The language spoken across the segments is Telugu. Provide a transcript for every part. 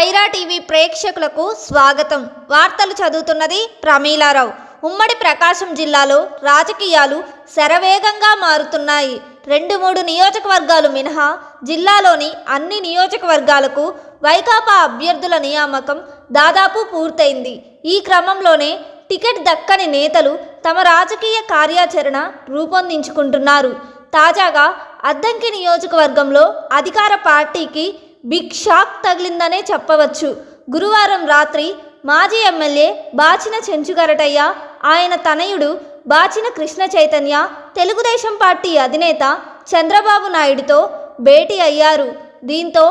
సైరా టీవీ ప్రేక్షకులకు స్వాగతం. వార్తలు చదువుతున్నది ప్రమీలారావు. ఉమ్మడి ప్రకాశం జిల్లాలో రాజకీయాలు శరవేగంగా మారుతున్నాయి. రెండు మూడు నియోజకవర్గాలు మినహా జిల్లాలోని అన్ని నియోజకవర్గాలకు వైకాపా అభ్యర్థుల నియామకం దాదాపు పూర్తయింది. ఈ క్రమంలోనే టికెట్ దక్కని నేతలు తమ రాజకీయ కార్యాచరణ రూపొందించుకుంటున్నారు. తాజాగా అద్దంకి నియోజకవర్గంలో అధికార పార్టీకి బిగ్ షాక్ తగిలిందనే చెప్పవచ్చు. గురువారం రాత్రి మాజీ ఎమ్మెల్యే బాచిన చెంచుగరటయ్య ఆయన తనయుడు బాచిన కృష్ణ చైతన్య తెలుగుదేశం పార్టీ అధినేత చంద్రబాబు నాయుడుతో భేటీ అయ్యారు. దీంతో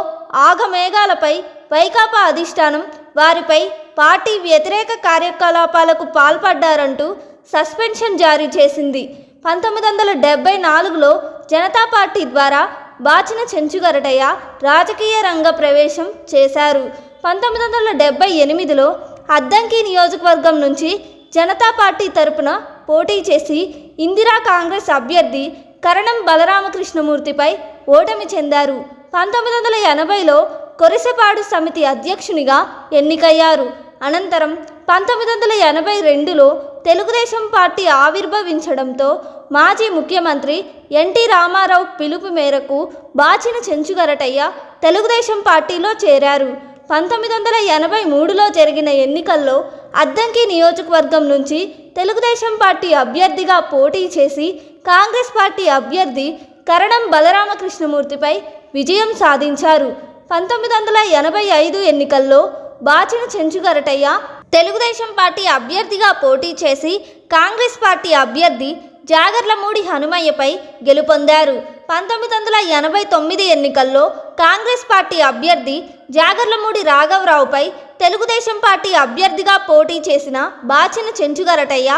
ఆగమేఘాలపై వైకాపా అధిష్టానం వారిపై పార్టీ వ్యతిరేక కార్యకలాపాలకు పాల్పడ్డారంటూ సస్పెన్షన్ జారీ చేసింది. పంతొమ్మిది వందల డెబ్బై నాలుగులో జనతా పార్టీ ద్వారా బాచిన చెంచుగరటయ్య రాజకీయ రంగ ప్రవేశం చేశారు. పంతొమ్మిది వందల డెబ్బై ఎనిమిదిలో అద్దంకి నియోజకవర్గం నుంచి జనతా పార్టీ తరపున పోటీ చేసి ఇందిరా కాంగ్రెస్ అభ్యర్థి కరణం బలరామకృష్ణమూర్తిపై ఓటమి చెందారు. పంతొమ్మిది వందల ఎనభైలో కొరిసపాడు సమితి అధ్యక్షునిగా ఎన్నికయ్యారు. అనంతరం పంతొమ్మిది వందల ఎనభై రెండులో తెలుగుదేశం పార్టీ ఆవిర్భవించడంతో మాజీ ముఖ్యమంత్రి ఎన్టీ రామారావు పిలుపు మేరకు బాచిన చెంచుగరటయ్య తెలుగుదేశం పార్టీలో చేరారు. పంతొమ్మిది వందల ఎనభై మూడులో జరిగిన ఎన్నికల్లో అద్దంకి నియోజకవర్గం నుంచి తెలుగుదేశం పార్టీ అభ్యర్థిగా పోటీ చేసి కాంగ్రెస్ పార్టీ అభ్యర్థి కరణం బలరామకృష్ణమూర్తిపై విజయం సాధించారు. పంతొమ్మిది వందల ఎనభై ఐదు ఎన్నికల్లో బాచిన చెంచుగరటయ్య తెలుగుదేశం పార్టీ అభ్యర్థిగా పోటీ చేసి కాంగ్రెస్ పార్టీ అభ్యర్థి జాగర్లమూడి హనుమయ్యపై గెలుపొందారు. పంతొమ్మిది వందల ఎనభై తొమ్మిది ఎన్నికల్లో కాంగ్రెస్ పార్టీ అభ్యర్థి జాగర్లమూడి రాఘవరావుపై తెలుగుదేశం పార్టీ అభ్యర్థిగా పోటీ చేసిన బాచిన చెంచుగరటయ్య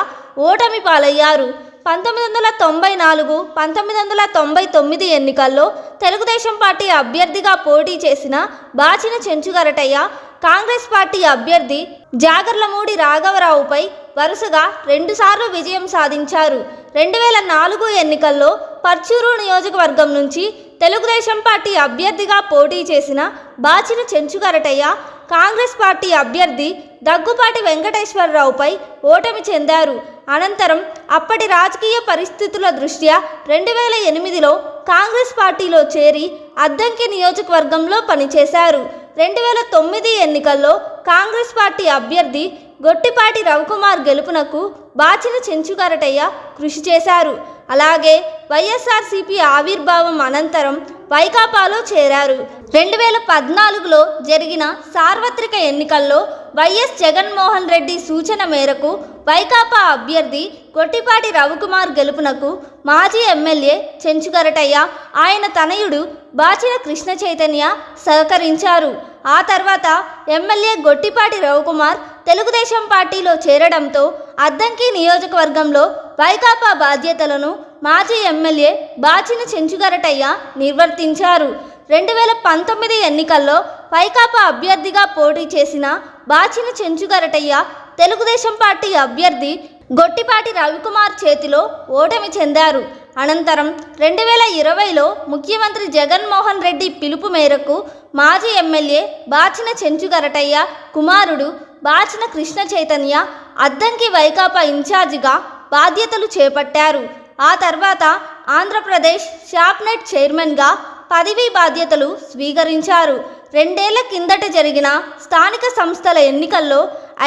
ఓటమి పాలయ్యారు. పంతొమ్మిది వందల తొంభై నాలుగు పంతొమ్మిది వందల తొంభై తొమ్మిది ఎన్నికల్లో తెలుగుదేశం పార్టీ అభ్యర్థిగా పోటీ చేసిన బాచిన చెంచుగరటయ్య కాంగ్రెస్ పార్టీ అభ్యర్థి జాగర్లమూడి రాఘవరావుపై వరుసగా రెండుసార్లు విజయం సాధించారు. రెండు వేల నాలుగు ఎన్నికల్లో పర్చూరు నియోజకవర్గం నుంచి తెలుగుదేశం పార్టీ అభ్యర్థిగా పోటీ చేసిన బాచిన చెంచుగరటయ్య కాంగ్రెస్ పార్టీ అభ్యర్థి దగ్గుపాటి వెంకటేశ్వరరావుపై ఓటమి చెందారు. అనంతరం అప్పటి రాజకీయ పరిస్థితుల దృష్ట్యా రెండు వేల ఎనిమిదిలో కాంగ్రెస్ పార్టీలో చేరి అద్దంకి నియోజకవర్గంలో పనిచేశారు. రెండు వేల తొమ్మిది ఎన్నికల్లో కాంగ్రెస్ పార్టీ అభ్యర్థి గొట్టిపాటి రవికుమార్ గెలుపునకు బాచిన చెంచుకరటయ్య కృషి చేశారు. అలాగే వైఎస్ఆర్సీపీ ఆవిర్భావం అనంతరం వైకాపాలో చేరారు. రెండు వేల పద్నాలుగులో జరిగిన సార్వత్రిక ఎన్నికల్లో వైఎస్ జగన్మోహన్ రెడ్డి సూచన మేరకు వైకాపా అభ్యర్థి గొట్టిపాటి రవికుమార్ గెలుపునకు మాజీ ఎమ్మెల్యే చెంచుగరటయ్య ఆయన తనయుడు బాచిన కృష్ణ చైతన్య సహకరించారు. ఆ తర్వాత ఎమ్మెల్యే గొట్టిపాటి రవికుమార్ తెలుగుదేశం పార్టీలో చేరడంతో అద్దంకి నియోజకవర్గంలో వైకాపా బాధ్యతలను మాజీ ఎమ్మెల్యే బాచిన చెంచుగరటయ్య నిర్వర్తించారు. రెండు వేల పంతొమ్మిది ఎన్నికల్లో వైకాపా అభ్యర్థిగా పోటీ చేసిన బాచిన చెంచుగరటయ్య తెలుగుదేశం పార్టీ అభ్యర్థి గొట్టిపాటి రవికుమార్ చేతిలో ఓటమి చెందారు. అనంతరం రెండు వేల ఇరవైలో ముఖ్యమంత్రి జగన్మోహన్ రెడ్డి పిలుపు మేరకు మాజీ ఎమ్మెల్యే బాచిన చెంచుగరటయ్య కుమారుడు బాచిన కృష్ణ చైతన్య అద్దంకి వైకాపా ఇన్ఛార్జిగా బాధ్యతలు చేపట్టారు. ఆ తర్వాత ఆంధ్రప్రదేశ్ షాప్నెట్ చైర్మన్గా పదవీ బాధ్యతలు స్వీకరించారు. రెండేళ్ళ కిందట జరిగిన స్థానిక సంస్థల ఎన్నికల్లో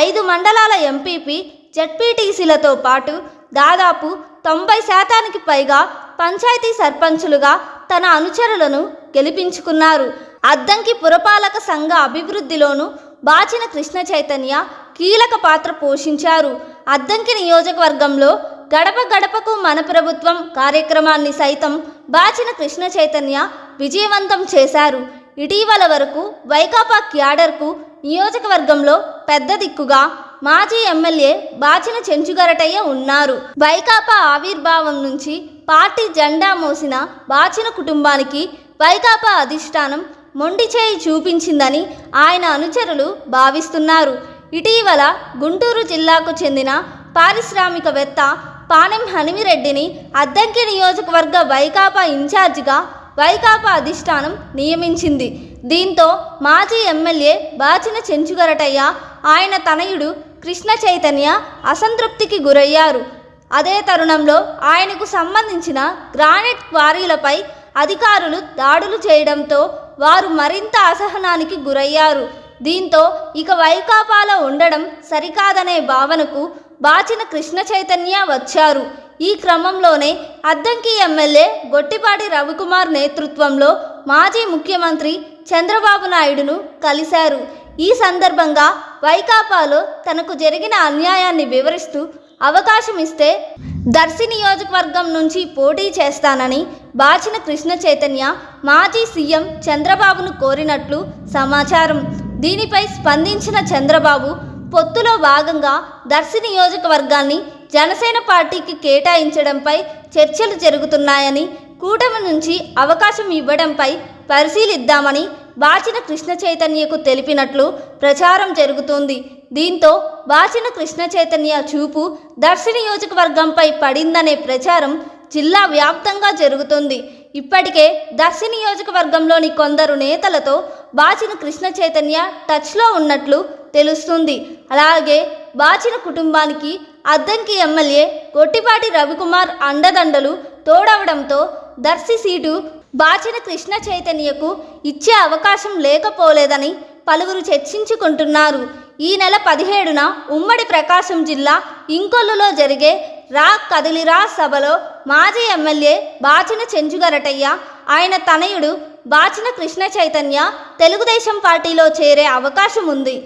ఐదు మండలాల ఎంపీపీ జడ్పీటీసీలతో పాటు దాదాపు తొంభై శాతానికి పైగా పంచాయతీ సర్పంచులుగా తన అనుచరులను గెలిపించుకున్నారు. అద్దంకి పురపాలక సంఘ అభివృద్ధిలోనూ బాచిన కృష్ణ చైతన్య కీలక పాత్ర పోషించారు. అద్దంకి నియోజకవర్గంలో గడప గడపకు మన ప్రభుత్వం కార్యక్రమాన్ని సైతం బాచిన కృష్ణ చైతన్య విజయవంతం చేశారు. ఇటీవల వరకు వైకాపా క్యాడర్కు నియోజకవర్గంలో పెద్ద దిక్కుగా మాజీ ఎమ్మెల్యే బాచిన చెంచుగరటయ్య ఉన్నారు. వైకాపా ఆవిర్భావం నుంచి పార్టీ జెండా మోసిన బాచిన కుటుంబానికి వైకాపా అధిష్టానం మొండి చేయి చూపించిందని ఆయన అనుచరులు భావిస్తున్నారు. ఇటీవల గుంటూరు జిల్లాకు చెందిన పారిశ్రామికవేత్త పానెం హనిమిరెడ్డిని అద్దంకి నియోజకవర్గ వైకాపా ఇన్ఛార్జిగా వైకాపా అధిష్టానం నియమించింది. దీంతో మాజీ ఎమ్మెల్యే బాచిన చెంచుగరటయ్య ఆయన తనయుడు కృష్ణ చైతన్య అసంతృప్తికి గురయ్యారు. అదే తరుణంలో ఆయనకు సంబంధించిన గ్రానైట్ క్వారీలపై అధికారులు దాడులు చేయడంతో వారు మరింత అసహనానికి గురయ్యారు. దీంతో ఇక వైకాపాలో ఉండడం సరికాదనే భావనకు బాచిన కృష్ణ చైతన్య వచ్చారు. ఈ క్రమంలోనే అద్దంకి ఎమ్మెల్యే గొట్టిపాటి రవికుమార్ నేతృత్వంలో మాజీ ముఖ్యమంత్రి చంద్రబాబు నాయుడును కలిశారు. ఈ సందర్భంగా వైకాపాలో తనకు జరిగిన అన్యాయాన్ని వివరిస్తూ అవకాశం ఇస్తే దర్శి నియోజకవర్గం నుంచి పోటీ చేస్తానని బాచిన కృష్ణ చైతన్య మాజీ సీఎం చంద్రబాబును కోరినట్లు సమాచారం. దీనిపై స్పందించిన చంద్రబాబు పొత్తులో భాగంగా దర్శి నియోజకవర్గాన్ని జనసేన పార్టీకి కేటాయించడంపై చర్చలు జరుగుతున్నాయని కూటమి నుంచి అవకాశం ఇవ్వడంపై పరిశీలిద్దామని బాచిన కృష్ణ చైతన్యకు తెలిపినట్లు ప్రచారం జరుగుతోంది. దీంతో బాచిన కృష్ణ చైతన్య చూపు దర్శి నియోజకవర్గంపై పడిందనే ప్రచారం జిల్లా వ్యాప్తంగా జరుగుతుంది. ఇప్పటికే దర్శి నియోజకవర్గంలోని కొందరు నేతలతో బాచిన కృష్ణ చైతన్య టచ్లో ఉన్నట్లు తెలుస్తుంది. అలాగే బాచిన కుటుంబానికి అద్దంకి ఎమ్మెల్యే గొట్టిపాటి రవికుమార్ అండదండలు తోడవడంతో దర్శి సీటు బాచిన కృష్ణ చైతన్యకు ఇచ్చే అవకాశం లేకపోలేదని పలువురు చర్చించుకుంటున్నారు. ఈ నెల పదిహేడున ఉమ్మడి ప్రకాశం జిల్లా ఇంకొల్లులో జరిగే రా కదిలిరా సభలో మాజీ ఎమ్మెల్యే బాచిన చెంచుగరటయ్య ఆయన తనయుడు బాచిన కృష్ణ చైతన్య తెలుగుదేశం పార్టీలో చేరే అవకాశం ఉంది